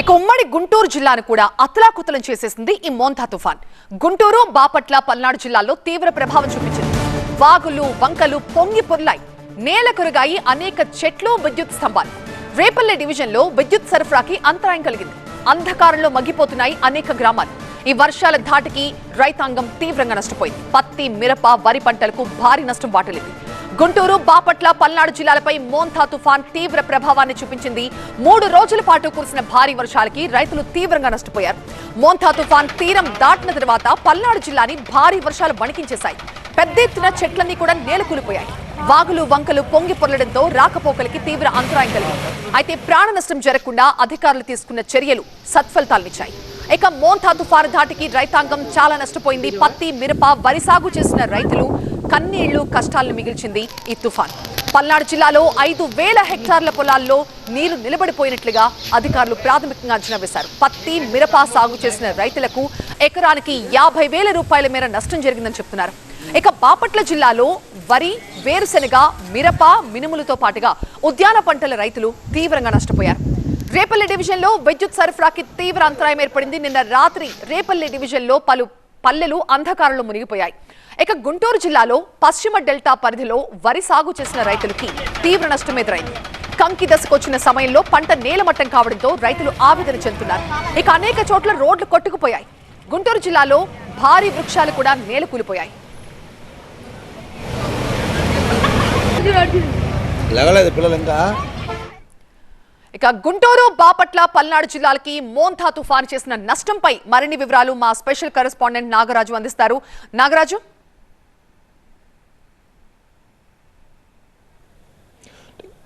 ఇక ఉమ్మడి గుంటూరు జిల్లాను కూడా అతలాకుతలం చేసేసింది ఈ మోంతా తుఫాన్. గుంటూరు బాపట్ల పల్నాడు జిల్లాల్లో తీవ్ర ప్రభావం చూపించింది. వాగులు వంకలు పొంగి పొర్లాయి. నేల కొరగాయి అనేక చెట్లు విద్యుత్ స్తంభాలు. రేపల్లె డివిజన్లో విద్యుత్ సరఫరాకి అంతరాయం కలిగింది. అంధకారంలో మగ్గిపోతున్నాయి అనేక గ్రామాలు. ఈ వర్షాల ధాటికి రైతాంగం తీవ్రంగా నష్టపోయింది. పత్తి మిరప వరి పంటలకు భారీ నష్టం వాటిల్లింది. గుంటూరు బాపట్ల పల్నాడు జిల్లాలపై మోంతా తుఫాన్ తీవ్ర ప్రభావాన్ని చూపించింది. మూడు రోజుల పాటు కురిసిన భారీ వర్షాలకి రైతులు తీవ్రంగా నష్టపోయారు. మోంతా తుఫాన్ తీరం దాటిన తర్వాత పల్నాడు జిల్లాని భారీ వర్షాలు వణికించేశాయి. పెద్ద ఎత్తున చెట్లన్నీ కూడా నేలకూలిపోయాయి వాగులు వంకలు పొంగి పొరలడంతో రాకపోకలకి తీవ్ర అంతరాయం కలిగింది. అయితే ప్రాణ నష్టం జరగకుండా అధికారులు తీసుకున్న చర్యలు సత్ఫలితాలనిచ్చాయి. ఇక మోంతా తుఫాను ధాటికి రైతాంగం చాలా నష్టపోయింది. పత్తి మిరప వరి సాగు చేసిన రైతులు కన్నీళ్ళు కష్టాలను మిగిల్చింది ఈ తుఫాన్. పల్నాడు జిల్లాలో ఐదు వేల హెక్టార్ల పొలాల్లో నీరు నిలబడిపోయినట్లుగా అధికారులు ప్రాథమికంగా అంచనా వేశారు. పత్తి మిరప సాగు చేసిన రైతులకు ఎకరానికి యాభై వేల రూపాయల మేర నష్టం జరిగిందని చెప్తున్నారు. ఇక బాపట్ల జిల్లాలో వరి వేరుశెనగ మిరప మినుములతో పాటుగా ఉద్యాన పంటల రైతులు తీవ్రంగా నష్టపోయారు. రేపల్లి డివిజన్లో విద్యుత్ సరఫరాకి తీవ్ర అంతరాయం ఏర్పడింది. నిన్న రాత్రి రేపల్లి డివిజన్లో పలు పల్లెలు అంధకారంలో మునిగిపోయాయి. ఇక గుంటూరు జిల్లాలో పశ్చిమ డెల్టా పరిధిలో వరి సాగు చేసిన రైతులకి తీవ్ర నష్టం ఎదురైంది కంకి దశకొచ్చిన సమయంలో పంట నేలమట్టం కావడంతో రైతులు ఆవేదన చెందుతున్నారు. ఇక అనేక చోట్ల రోడ్లు కొట్టుకుపోయాయి. గుంటూరు జిల్లాలో భారీ వృక్షాలు కూడా నేలకూలిపోయాయి ఇక. గుంటూరు బాపట్ల పల్నాడు జిల్లాలకి మోంథా తుఫాన్ చేసిన నష్టంపై మరిన్ని వివరాలు మా స్పెషల్ కరెస్పాండెంట్ నాగరాజు అందిస్తారు. నాగరాజు?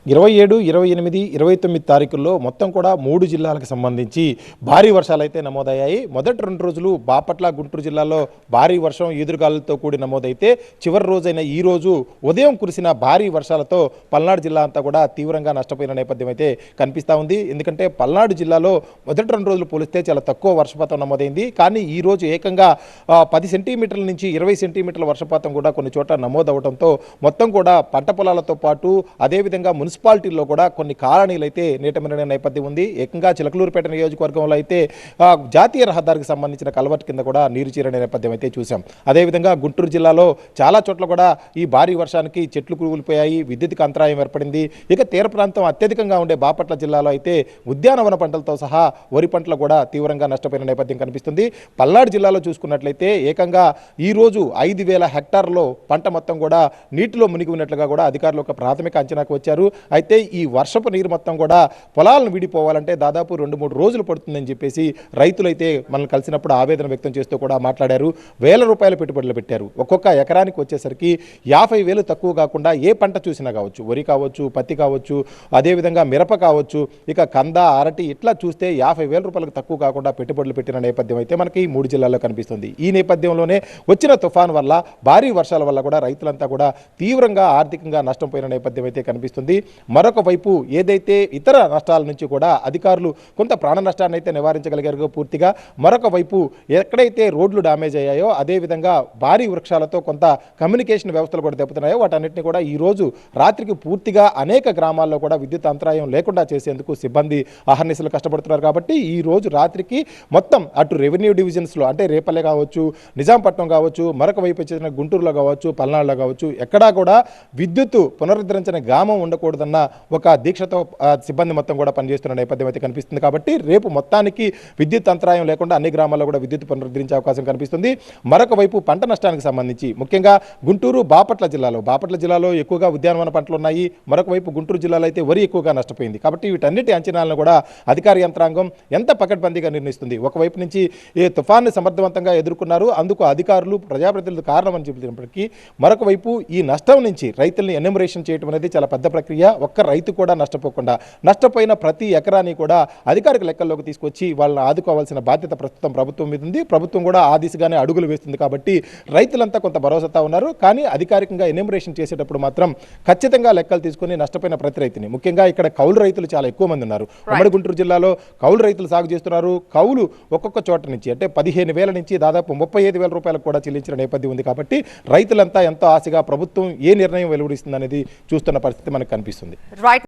ఇరవై ఏడు ఇరవై ఎనిమిది ఇరవై తొమ్మిది తారీఖుల్లో మొత్తం కూడా మూడు జిల్లాలకు సంబంధించి భారీ వర్షాలు అయితే నమోదయ్యాయి. మొదటి రెండు రోజులు బాపట్ల గుంటూరు జిల్లాలో భారీ వర్షం ఈదురుగాలులతో కూడి నమోదైతే చివరి రోజైన ఈ రోజు ఉదయం కురిసిన భారీ వర్షాలతో పల్నాడు జిల్లా అంతా కూడా తీవ్రంగా నష్టపోయిన నేపథ్యం అయితే కనిపిస్తూ ఉంది. ఎందుకంటే పల్నాడు జిల్లాలో మొదటి రెండు రోజులు పోలిస్తే చాలా తక్కువ వర్షపాతం నమోదైంది. కానీ ఈ రోజు ఏకంగా పది సెంటీమీటర్ల నుంచి ఇరవై సెంటీమీటర్ల వర్షపాతం కూడా కొన్ని చోట్ల నమోదవడంతో మొత్తం కూడా పంట పొలాలతో పాటు అదేవిధంగా మున్సిపాలిటీల్లో కూడా కొన్ని కాలనీలు అయితే నీటమిరిన నేపథ్యం ఉంది. ఏకంగా చిలకలూరుపేట నియోజకవర్గంలో అయితే జాతీయ రహదారికి సంబంధించిన కలవట్ కింద కూడా నీరు చేరిన నేపథ్యం అయితే చూసాం అదేవిధంగా గుంటూరు జిల్లాలో చాలా చోట్ల కూడా ఈ భారీ వర్షానికి చెట్లు కూలిపోయాయి విద్యుత్కి అంతరాయం ఏర్పడింది. ఇక తీర ప్రాంతం అత్యధికంగా ఉండే బాపట్ల జిల్లాలో అయితే ఉద్యానవన పంటలతో సహా వరి పంటలు కూడా తీవ్రంగా నష్టపోయిన నేపథ్యం కనిపిస్తుంది. పల్నాడు జిల్లాలో చూసుకున్నట్లయితే ఏకంగా ఈ రోజు ఐదు వేల హెక్టార్లో పంట మొత్తం కూడా నీటిలో మునిగి ఉన్నట్లుగా కూడా అధికారులు ఒక ప్రాథమిక అంచనాకు వచ్చారు. అయితే ఈ వర్షపు నీరు మొత్తం కూడా పొలాలను విడిపోవాలంటే దాదాపు రెండు మూడు రోజులు పడుతుందని చెప్పేసి రైతులైతే మనల్ని కలిసినప్పుడు ఆవేదన వ్యక్తం చేస్తూ కూడా మాట్లాడారు. వేల రూపాయల పెట్టుబడులు పెట్టారు. ఒక్కొక్క ఎకరానికి వచ్చేసరికి యాభై వేలు తక్కువ కాకుండా ఏ పంట చూసినా కావచ్చు వరి కావచ్చు పత్తి కావచ్చు అదేవిధంగా మిరప కావచ్చు ఇక కంద అరటి ఇట్లా చూస్తే యాభై వేల రూపాయలకు తక్కువ కాకుండా పెట్టుబడులు పెట్టిన నేపథ్యం అయితే మనకి ఈ మూడు జిల్లాల్లో కనిపిస్తుంది. ఈ నేపథ్యంలోనే వచ్చిన తుఫాన్ వల్ల భారీ వర్షాల వల్ల కూడా రైతులంతా కూడా తీవ్రంగా ఆర్థికంగా నష్టపోయిన నేపథ్యం అయితే కనిపిస్తుంది. మరొక వైపు ఏదైతే ఇతర నష్టాల నుంచి కూడా అధికారులు కొంత ప్రాణ నష్టాన్ని అయితే నివారించగలిగారు పూర్తిగా మరొక వైపు ఎక్కడైతే రోడ్లు డ్యామేజ్ అయ్యాయో అదేవిధంగా భారీ వృక్షాలతో కొంత కమ్యూనికేషన్ వ్యవస్థలు కూడా దెబ్బతున్నాయో వాటన్నిటిని కూడా ఈ రోజు రాత్రికి పూర్తిగా అనేక గ్రామాల్లో కూడా విద్యుత్ అంతరాయం లేకుండా చేసేందుకు సిబ్బంది అహర్నిశలు కష్టపడుతున్నారు కాబట్టి ఈ రోజు రాత్రికి మొత్తం అటు రెవెన్యూ డివిజన్స్లో అంటే రేపల్లె కావచ్చు నిజాంపట్నం కావచ్చు మరొక వైపు వచ్చేసిన గుంటూరులో కావచ్చు పల్నాడులో కావచ్చు ఎక్కడా కూడా విద్యుత్ పునరుద్ధరించిన గ్రామం ఉండకూడదు ఉండకూడదన్న ఒక దీక్షతో సిబ్బంది మొత్తం కూడా పనిచేస్తున్న నేపథ్యం అయితే కనిపిస్తుంది. కాబట్టి రేపు మొత్తానికి విద్యుత్ అంతరాయం లేకుండా అన్ని గ్రామాల్లో కూడా విద్యుత్ పునరుద్ధరించే అవకాశం కనిపిస్తుంది. మరొక వైపు పంట నష్టానికి సంబంధించి ముఖ్యంగా గుంటూరు బాపట్ల జిల్లాలో బాపట్ల జిల్లాలో ఎక్కువగా ఉద్యానవన పంటలు ఉన్నాయి. మరొక వైపు గుంటూరు జిల్లాలో అయితే వరి ఎక్కువగా నష్టపోయింది. కాబట్టి వీటన్నిటి అంచనాలను కూడా అధికార యంత్రాంగం ఎంత పకడ్బందీగా నిర్ణయిస్తుంది? ఒకవైపు నుంచి ఏ తుఫాన్ని సమర్థవంతంగా ఎదుర్కొన్నారు. అందుకు అధికారులు ప్రజాప్రతినిధులు కారణం అని చెప్పినప్పటికీ మరొక వైపు ఈ నష్టం నుంచి రైతుల్ని ఎన్యూమరేషన్ చేయడం అనేది చాలా పెద్ద ప్రక్రియ. ఒక్క రైతు కూడా నష్టపోకుండా నష్టపోయిన ప్రతి ఎకరాన్ని కూడా అధికారిక లెక్కల్లోకి తీసుకొచ్చి వాళ్ళని ఆదుకోవాల్సిన బాధ్యత ప్రస్తుతం ప్రభుత్వం మీద ఉంది. ప్రభుత్వం కూడా ఆ దిశగానే అడుగులు వేస్తుంది కాబట్టి రైతులంతా కొంత భరోసాతో ఉన్నారు. కానీ అధికారికంగా ఎన్యూమరేషన్ చేసేటప్పుడు మాత్రం ఖచ్చితంగా లెక్కలు తీసుకొని నష్టపోయిన ప్రతి రైతుని ముఖ్యంగా ఇక్కడ కౌలు రైతులు చాలా ఎక్కువ మంది ఉన్నారు. ఉమ్మడి గుంటూరు జిల్లాలో కౌలు రైతులు సాగు చేస్తున్నారు. కౌలు ఒక్కొక్క చోట నుంచి అంటే పదిహేను వేల నుంచి దాదాపు ముప్పై ఐదు వేల రూపాయలకు కూడా చెల్లించిన నేపథ్యం ఉంది కాబట్టి రైతులంతా ఎంతో ఆశగా ప్రభుత్వం ఏ నిర్ణయం వెలువడిస్తుంది అనేది చూస్తున్న పరిస్థితి మనకు కనిపిస్తుంది. చేస్తుంది రైట్